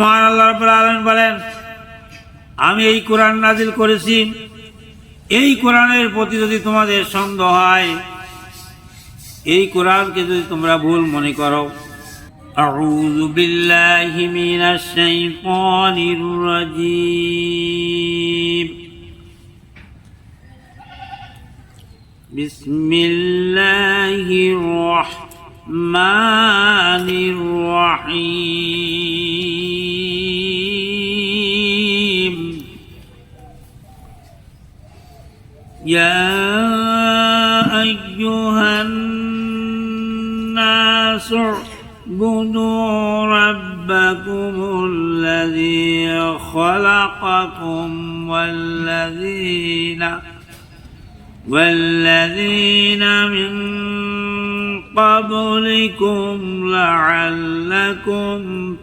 মহান আল্লাহ রাব্বুল আলামিন বলেন আমি এই কোরআন নাজিল করেছি এই কোরআনের প্রতি যদি তোমাদের সন্দেহ হয় এই কোরআনকে যদি তোমরা ভুল মনে করো أعوذ بالله من الشيطان الرجيم بسم الله الرحمن الرحيم يا أيها الناس اعبدوا ربكم الذي خلقكم والذين والذين من قبلكم لعلكم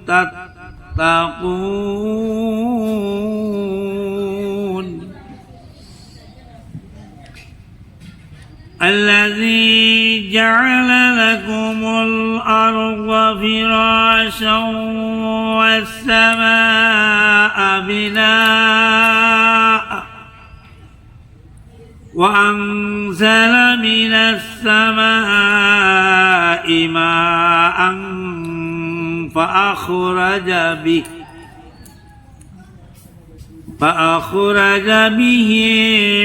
تتقون. الذي جعل لكم الأرض فراشا والسماء بناءً وأنزل من السماء ماء فأخرج به فأخرج به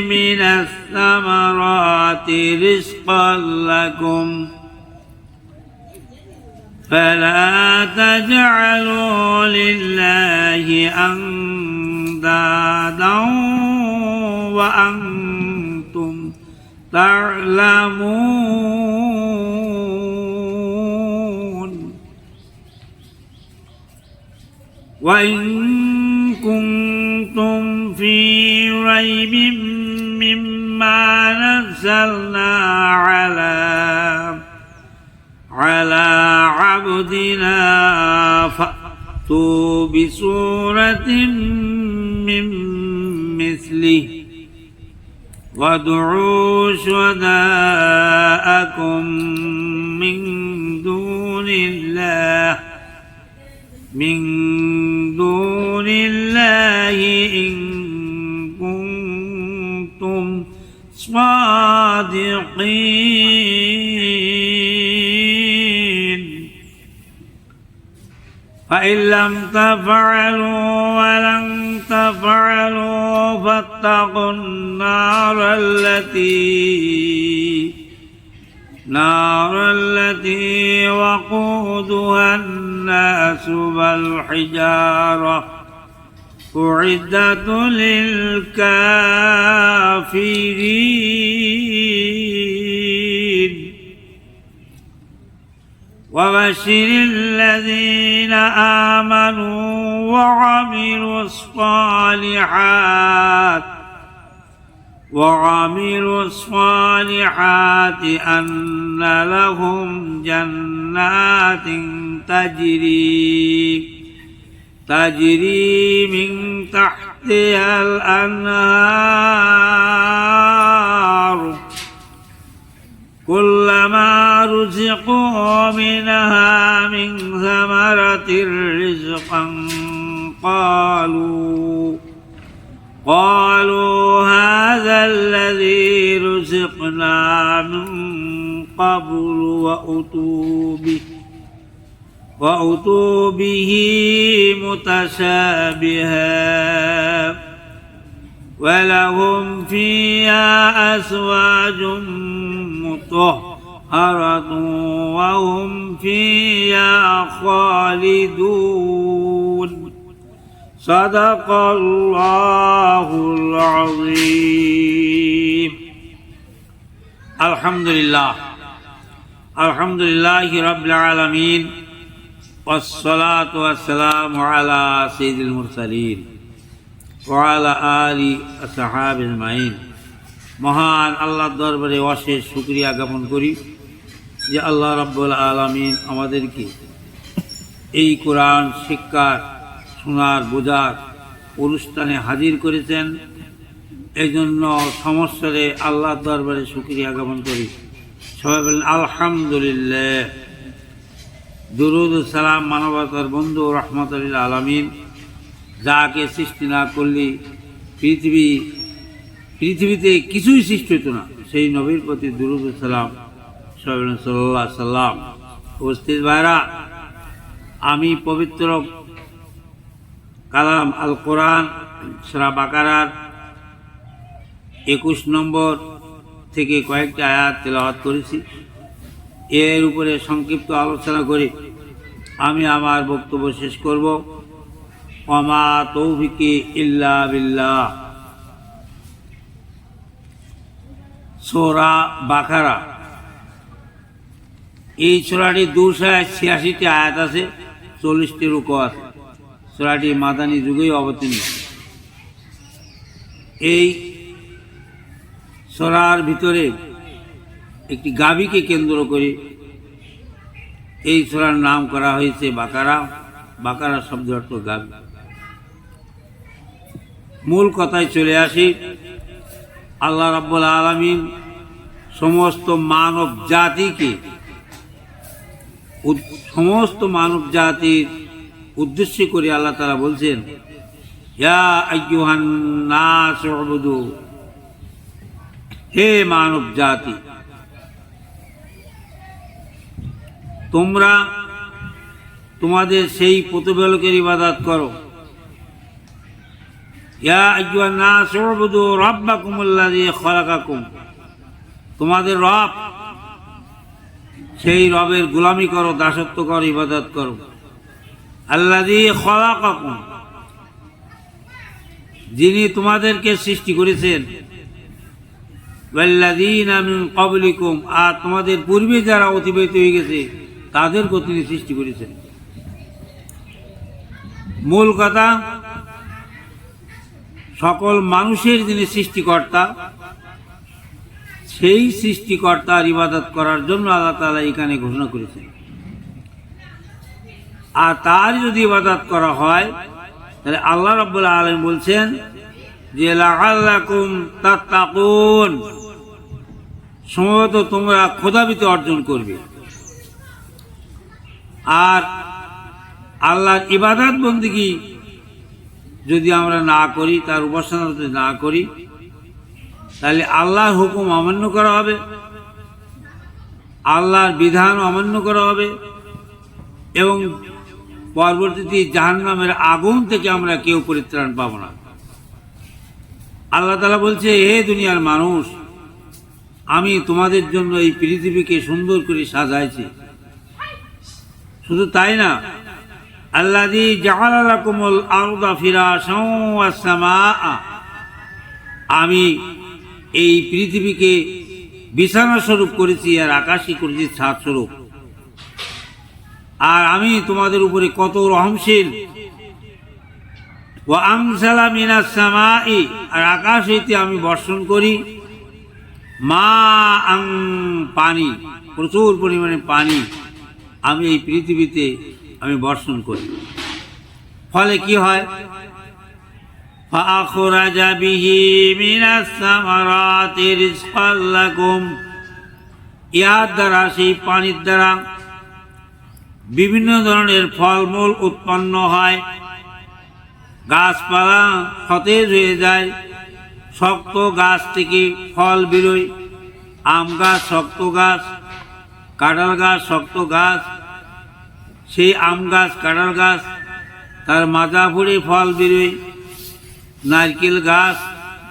من الثمرات رزقا لكم فلا تجعلوا لله أندادا وأنتم تعلمون. وإن كنتم في ريب مما نزلنا على على عبدنا. فأتوا بسورة من مثله. وادعوا شهداءكم من دون الله. من دون الله إن كنتم صادقين. فإن لم تفعلوا ولن تفعلوا فاتقوا النار التي نار التي وقودها الناس والحجارة. أعدت للكافرين. وبشر الذين آمنوا وعملوا الصالحات وعملوا الصالحات أن لهم جنات تجري تجري من تحتها الأنهار كلما رزقوا منها من ثمرة رزقا قالوا قالوا هذا الذي رزقنا من قبل وأتوا به وأتوا به متشابها ولهم فيها أزواج مطهرة وهم فيها خالدون. صدق الله العظيم. الحمد لله. الحمد لله رب العالمين. والصلاة والسلام على سيد المرسلين وعلى آل أصحاب المعين মহান আল্লাহর দরবারে অশেষ শুক্রিয়া জ্ঞাপন করি যে আল্লাহ রাব্বুল আলমিন আমাদেরকে এই কোরআন শিক্ষার শোনার বোঝার অনুষ্ঠানে হাজির করেছেন এই জন্য সমস্যারে আল্লাহর দরবারে শুক্রিয়া জ্ঞাপন করি সবাই বলেন আলহামদুলিল্লাহ দুরুদ, সালাম, মানবতার বন্ধু রহমতুল্লাহ আলমিন, যাকে সৃষ্টি না করলে পৃথিবী, পৃথিবীতে কিছুই সৃষ্টি হতো না। সেই নবীর প্রতি দুরুদ, সালাম সাল্লাহ সাল্লাম। উপস্থিত ভাইরা, আমি পবিত্র কালাম আল কোরআন, সরা বাকারার একুশ নম্বর থেকে কয়েকটা আয়াত তেলাওয়াত করেছি। এর উপরে সংক্ষিপ্ত আলোচনা করে। আমি আমার বক্তব্য শেষ করব। অমা তৌফিকে ইল্লা বিল্লাহ। সোরা বাকারা। এই সোরাটি দুশো ছিয়াশিটি আয়াত আছে, চল্লিশটি রুক আছে। সোরাটি মাদানী যুগেই অবতীর্ণ। এই সোরার ভিতরে একটি গাভীকে কেন্দ্র করে এই সোরার নাম করা হয়েছে বাকারা। বাকারা শব্দ অর্থ গাভী। মূল কথায় চলে আসি, আল্লাহ রাব্বুল আলমিন সমস্ত মানব জাতিকে সমস্ত মানব জাতির উদ্দেশ্য করে আল্লাহ তারা বলছেন হে মানব জাতি তোমরা তোমাদের সেই প্রতিপালকের ইবাদত করো। তোমাদের রব, সেই রবের গোলামি করো, দাসত্ব করো, ইবাদত করো। আল্লাযী খালাকাকুম। যিনি তোমাদেরকে সৃষ্টি করেছেন। আর তোমাদের পূর্বে যারা অতিবাহিত হয়ে গেছে তাদেরকেও তিনি সৃষ্টি করেছেন। মূল কথা, সকল মানুষের যিনি সৃষ্টিকর্তা, সেই সৃষ্টিকর্তার ইবাদত করার জন্য আল্লাহ তাআলা এখানে ঘোষণা করেছেন। আর তার যদি ইবাদত করা হয়, তাহলে আল্লাহ রাব্বুল আলামিন বলছেন যে সম্ভবত তোমরা খোদাবিতে অর্জন করবে। আর আল্লাহর ইবাদত বন্দিগি যদি আমরা না করি, তার উপাসনা যদি না করি, তাহলে আল্লাহর হুকুম অমান্য করা হবে, আল্লাহর বিধান অমান্য করা হবে এবং পরবর্তীতে জাহান্নামের আগুন থেকে আমরা কেউ পরিত্রাণ পাবো না। আল্লাহ তালা বলছে, হে দুনিয়ার মানুষ, আমি তোমাদের জন্য এই পৃথিবীকে সুন্দর করে সাজাইছি। শুধু তাই না? আল্লাদি জাহালালা কোমল আলদা ফিরা আমি এই পৃথিবীকে বিছানা স্বরূপ করেছি, আর আকাশই করেছি ছাদ স্বরূপ। আর আমি তোমাদের উপরে কত রহমশীল। ও আমসালা সামাই, আর আকাশ হইতে আমি বর্ষণ করি। মা আং পানি, প্রচুর পরিমাণে পানি। আমি এই পৃথিবীতে আমি বর্ষণ করি ফলে কি হয় فأخرج به من الثمرات رزقا لكم ইহার দ্বারা সেই পানির দ্বারা বিভিন্ন ধরনের ফলমূল উৎপন্ন হয় গাছপালা সতেজ হয়ে যায় শক্ত গাছ থেকে ফল বেরোয় আম গাছ শক্ত গাছ কাঁঠাল গাছ, শক্ত গাছ, সেই আম গাছ, কাঁঠাল গাছ, তার মাজা ফুড়ে ফল বেরোয়, নারকেল গাছ,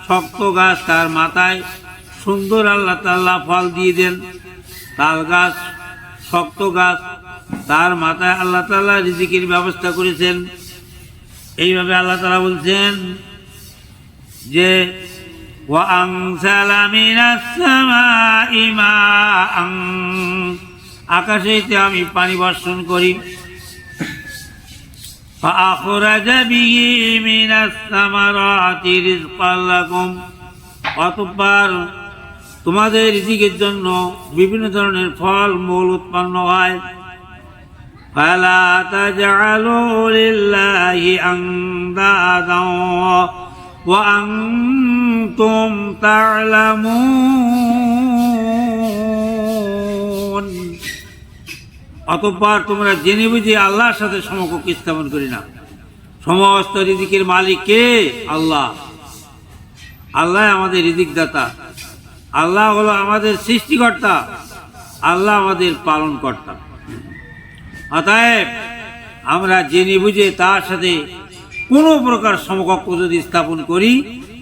শক্ত গাছ তার মাথায়, সুন্দর আল্লাহ তাল্লাহ ফল দিয়ে দেন, তাল গাছ, শক্ত গাছ, তার মাথায় আল্লাহ তাল্লাহ রিজিকের ব্যবস্থা করেছেন। এইভাবে আল্লাহ তালা বলছেন যে وأنزل من السماء ماء আকাশেতে আমি পানি বর্ষণ করি فأخرج به من الثمرات رزقا لكم অতঃপর তোমাদের রিজিকের জন্য বিভিন্ন ধরনের ফল মূল উৎপন্ন হয় فلا تجعلوا لله أندادا وأنتم تعلمون অতঃপর তোমরা জেনে বুঝে আল্লাহর সাথে সমকক্ষ স্থাপন করি না সমস্ত রিজিকের মালিক কে আল্লাহ আল্লাহ আমাদের রিজিক দাতা আল্লাহ হলো আমাদের সৃষ্টিকর্তা আল্লাহ আমাদের পালন কর্তা অতএব আমরা জেনে বুঝে তার সাথে কোনো প্রকার সমকক্ষ যদি স্থাপন করি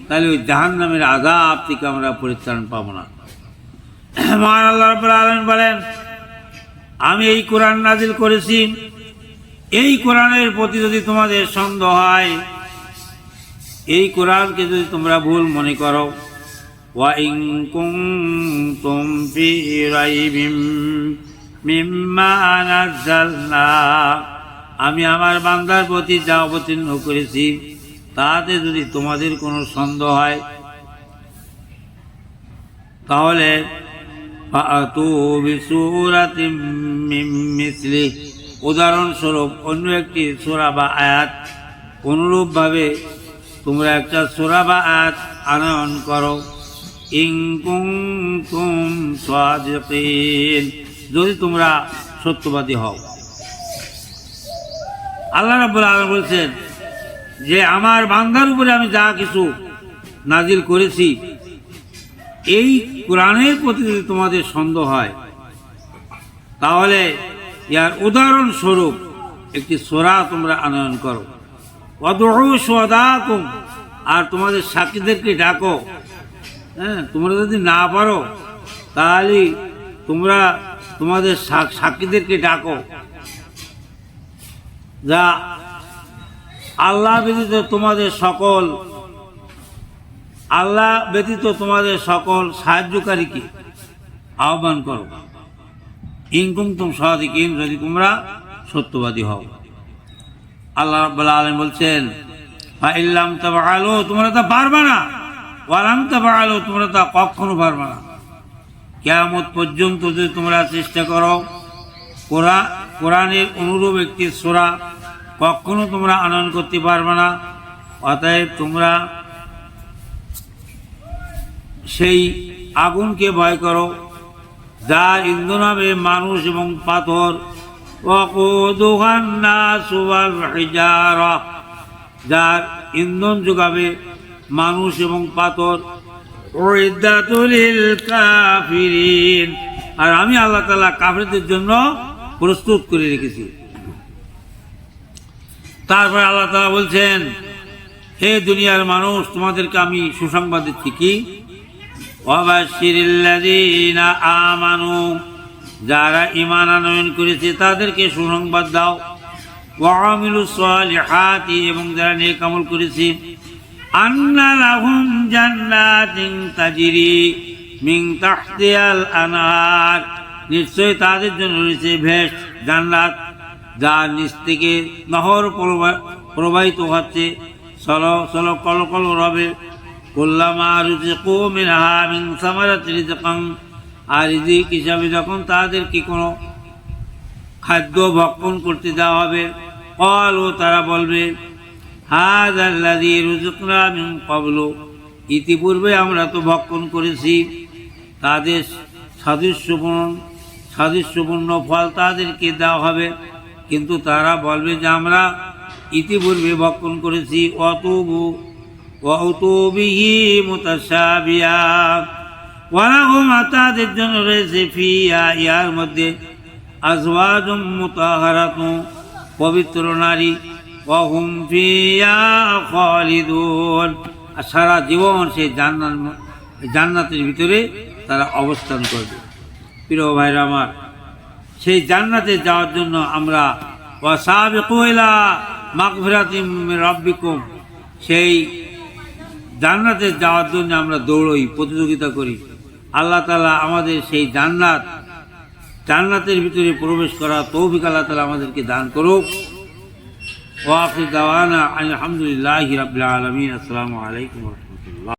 তাহলে ওই জাহান নামের আজাব থেকে আমরা পরিত্রাণ পাবো না মহান আল্লাহ রাব্বুল আলামিন বলেন আমি এই কোরআন নাজিল করেছি এই কোরআনের প্রতি যদি তোমাদের সন্দেহ হয় এই কোরআনকে যদি তোমরা ভুল মনে করো وإن كنتم في ريب مما نزلنا আমি আমার বান্দার প্রতি যা অবতীর্ণ করেছি, তাতে যদি তোমাদের কোনো সন্দেহ হয়, তাহলে উদাহরণস্বরূপ, অন্য একটি সূরা বা আয়াত অনুরূপভাবে তোমরা একটা সূরা বা আয়াত আনয়ন করো। যদি তোমরা সত্যবাদী হও। আল্লাহ রাব্বুল আলামিন বলছেন যে আমার বান্দার উপরে আমি যা কিছু নাজিল করেছি, এই কোরআনের প্রতি যদি তোমাদের সন্দেহ হয়, তাহলে ইয়ার উদাহরণস্বরূপ একটি সোরা তোমরা আনয়ন করো। সদাকুম আর তোমাদের সাক্ষীদেরকে ডাকো। হ্যাঁ তোমরা যদি না পারো, তাহলে তোমরা তোমাদের সাক্ষীদেরকে ডাকো। যা আল্লাহ ব্যতীত তোমাদের সকল, আল্লাহ ব্যতীত তোমাদের সকল সাহায্যকারীকে আহ্বান করো। ইনকুম তুম সাদিকিন, যদি তোমরা সত্যবাদী হও। আল্লাহ আলামিন বলছেন ইল্লাম তাফআলু তোমরা তা পারবে না। ওয়ালাম তাফআলু তোমরা তা কখনো পারবে না। কিয়ামত পর্যন্ত যদি তোমরা চেষ্টা করো, কোরআন কোরআনের অনুরূপ একটি সোরা কখনো তোমরা আনয়ন করতে পারবে না। অতএব তোমরা সেই আগুনকে ভয় করো, যা ইন্ধনাবে মানুষ এবং পাথর। যার ইন্ধন যোগাবে মানুষ এবং পাথর। আর আমি আল্লাহ তালা কাফেরদের জন্য প্রস্তুত করে রেখেছি। তারপরে আল্লাহ তাআলা বলছেন, হে দুনিয়ার মানুষ, তোমাদেরকে আমি সুসংবাদ দিচ্ছি কি? আমানু, যারা ইমান আনয়ন করেছে, তাদেরকে সুসংবাদ দাও। ওয়ামিলু এবং যারা নেক আমল করেছে, আন্না লাহুম জান্নাতিন তাজরি মিন তাহতিহাল আনহার। নিশ্চয় তাদের জন্য রয়েছে ভেস জান্নাত যার নিচ থেকে নহর প্রবা- প্রবাহিত হচ্ছে। সল সল কল কল রবে। কুল্লামা রুজিকু মিনহা মিন সামারাতি রিজকান আর রিজিক হিসাবে যখন তাদেরকে কোনো খাদ্য ভক্ষণ করতে দেওয়া হবে কল ও তারা বলবে হাজ আল্লাদি রুজুকনা মিন ইতিপূর্বে আমরা তো ভক্ষণ করেছি। তাদের সাদৃশ্যপূর্ণ সাদৃশ্যপূর্ণ ফল তাদেরকে দেওয়া হবে। কিন্তু তারা বলবে যে, আমরা ইতিপূর্বে ভক্ষণ করেছি। অতবু, অতবিহি মুতাসাবিয়া ওয়ালাহুম, তাদের জন্য রয়েছে ফিয়া ইয়ার মধ্যে আজওয়াজুম মুতাহারাতুম পবিত্র নারী। ওয়াহুম ফিয়া খালিদুন। সারা জীবন সেই জান্নাত জান্নাতের ভিতরে তারা অবস্থান করবে। প্রিয় ভাইরা আমার, সেই জান্নাতে যাওয়ার জন্য আমরা মির রাব্বিকুম, সেই জান্নাতে যাওয়ার জন্য আমরা দৌড়ই, প্রতিযোগিতা করি। আল্লাহ তালা আমাদের সেই জান্নাত, জান্নাতের ভিতরে প্রবেশ করা তৌফিক আল্লাহ তালা আমাদেরকে দান করুক। ওয়াফি দাওয়ানা আলহামদুলিল্লাহ রাবিল আলমিন। আসসালামু আলাইকুম